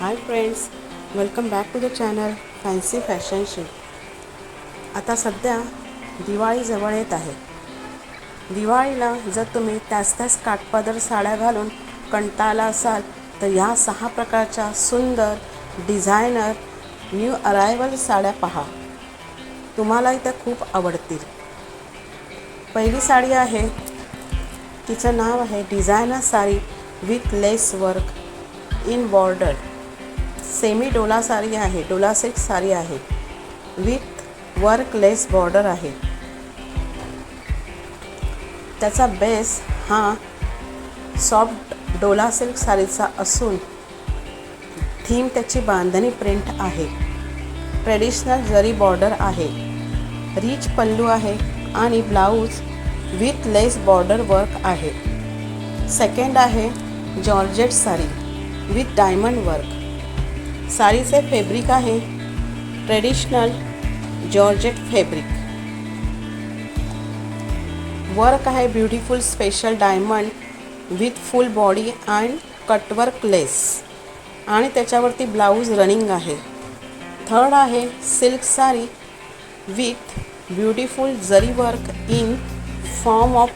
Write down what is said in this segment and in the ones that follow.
Hi friends welcome back to the channel fancy fashion शी आता सध्या दिवाळी जवळ येत आहे. दिवाळीला जर तुम्ही त्याच त्याच काठपदर साड्या घालून कंटाळला असाल तर ह्या सहा प्रकारच्या सुंदर डिझायनर न्यू अरायवल साड्या पहा. तुम्हालाही त्या खूप आवडतील. पहिली साडी आहे तिचं नाव आहे designer sari with lace work in border semi Dola sari आहे डोला सिल्क साडी आहे. विथ वर्क लेस बॉर्डर आहे. त्याचा बेस हा सॉफ्ट डोला सिल्क साडीचा असून थीम त्याची बांधणी प्रिंट आहे. ट्रेडिशनल जरी बॉर्डर आहे. रिच पल्लू आहे आणि blouse with lace border work आहे. सेकंड आहे georgette sari with diamond work साडीचे fabric आहे. Traditional georgette fabric. वर्क आहे beautiful special diamond with full body and cutwork lace. आणि त्याच्यावरती ब्लाऊज रनिंग आहे. थर्ड आहे silk sari with beautiful zari work in form of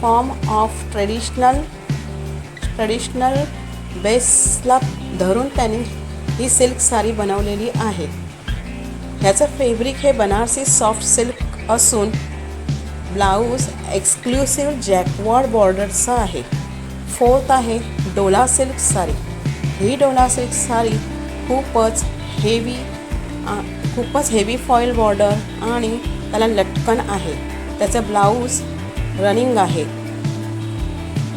form of traditional traditional बेसला धरून त्यांनी ही silk sari बनवलेली आहे. ह्याचं फॅब्रिक हे बनारसी सॉफ्ट सिल्क असून ब्लाऊज एक्सक्लुसिव्ह जॅकवॉड बॉर्डरचा आहे. फोर्थ आहे डोला सिल्क साडी. ही डोला सिल्क साडी खूपच हेवी खूपच हेवी फॉईल बॉर्डर आणि त्याला लटकन आहे. त्याचं ब्लाऊज रनिंग आहे.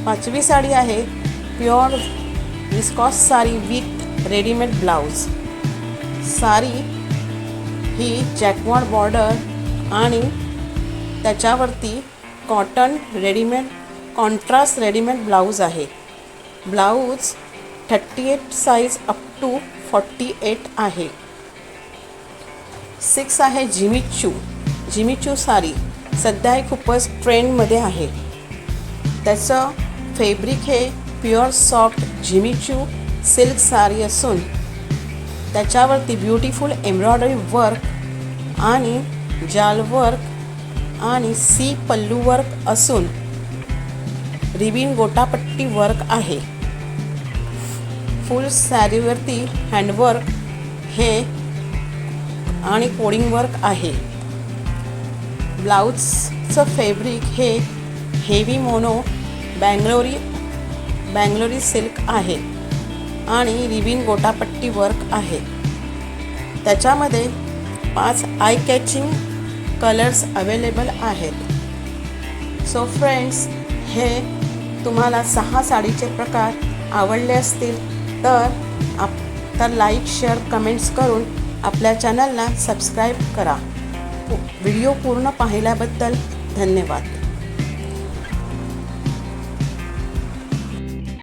पाचवी साडी आहे pure viscose sari with readymade blouse sari he jacquard border आणि त्याच्यावरती cotton readymade contrast readymade blouse आहे. Blouse thirty eight size up to forty eight आहे. सिक्स आहे जिमिचू जिमिचू साडी सध्या हे खूपच ट्रेंडमध्ये आहे. त्याचं फेब्रिक हे pure soft Jimmy Choo silk sari असून त्याच्यावरती ब्युटिफुल एम्ब्रॉयडरी वर्क आणि जाल वर्क आणि सी पल्लू वर्क असून रिबिन गोटापट्टी वर्क आहे. फुल सॅरीवरती हँडवर्क हे आणि कोडिंग वर्क आहे. ब्लाऊजचं फॅब्रिक हे heavy mono Bangalori Bangalori silk आहे आणि रिबिन गोटापट्टी वर्क आहे. त्याच्यामध्ये पाच आय कॅचिंग कलर्स अवेलेबल आहेत. सो फ्रेंड्स हे तुम्हाला सहा साडीचे प्रकार आवडले असतील तर आप तर लाईक शेअर कमेंट्स करून आपल्या चॅनलला सबस्क्राईब करा. व्हिडिओ पूर्ण पाहिल्याबद्दल धन्यवाद.